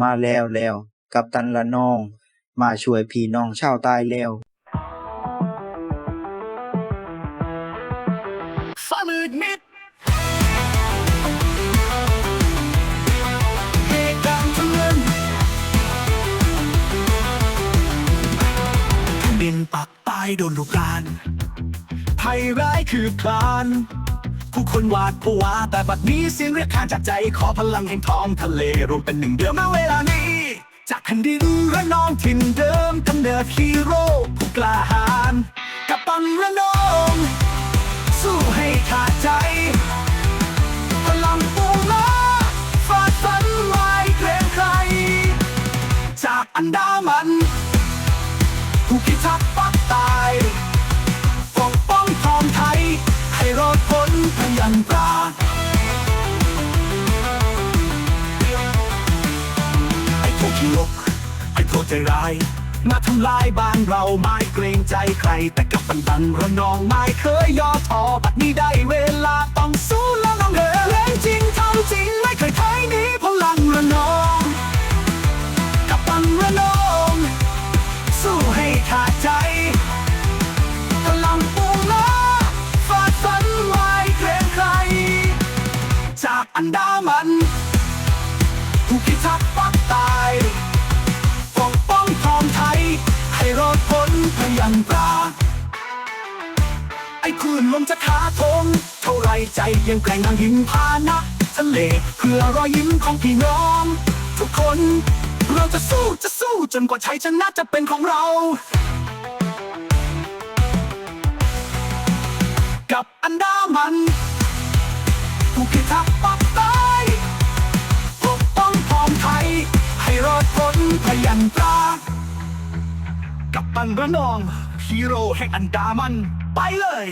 มาแล้วแล้วกับตันละนอง มาช่วยพี่น้องชาวใต้แล้วฝ่ามืดมิดเหตุดังทั้งเงินปักตายโดนลูกรานภัยร้ายคือคลาน ผู้คนหวาดผวาแต่บัดนี้เสียงเรียกขานจากใจขอพลังแห่งท้องทะเลรวมเป็นหนึ่งเดียวมาเวลานี้ จากแผ่นดินระนองถิ่นเดิมกำเนิดฮีโร่ผู้กล้าหาญกับปันระนอง สู้ให้ขาดใจ พลังปูมาฟาดฟันไว้เกรงใคร จากอันดามัน ใจร้าย มาทำลายบ้านเราไม่เกรงใจใคร แต่กับบันดันระนองไม่เคยย่อท้อบัดนี้ได้เวลาต้องสู้แล้วน้องเอ๋ยเล่นจริงทำจริงไม่เคยถอยหนีพลังระนองกับบันระนอง สู้ให้ขาดใจพลังปูม้าฟาดฟันไว้เกรงใคร จากอันดามัน พยันตราไอ้คลื่นลมจะขาทงเท่าไรใจยังแกร่งดังหิมพานะ ทะเลเพื่อรอยยิ้มของพี่น้อง ทุกคน เราจะสู้จะสู้จนกว่าชัยชนะจะเป็นของเรา กับอันดามันผู้พิทักษ์ปัก กันระนอง ฮีโร่แห่งอันดามัน ไปเลย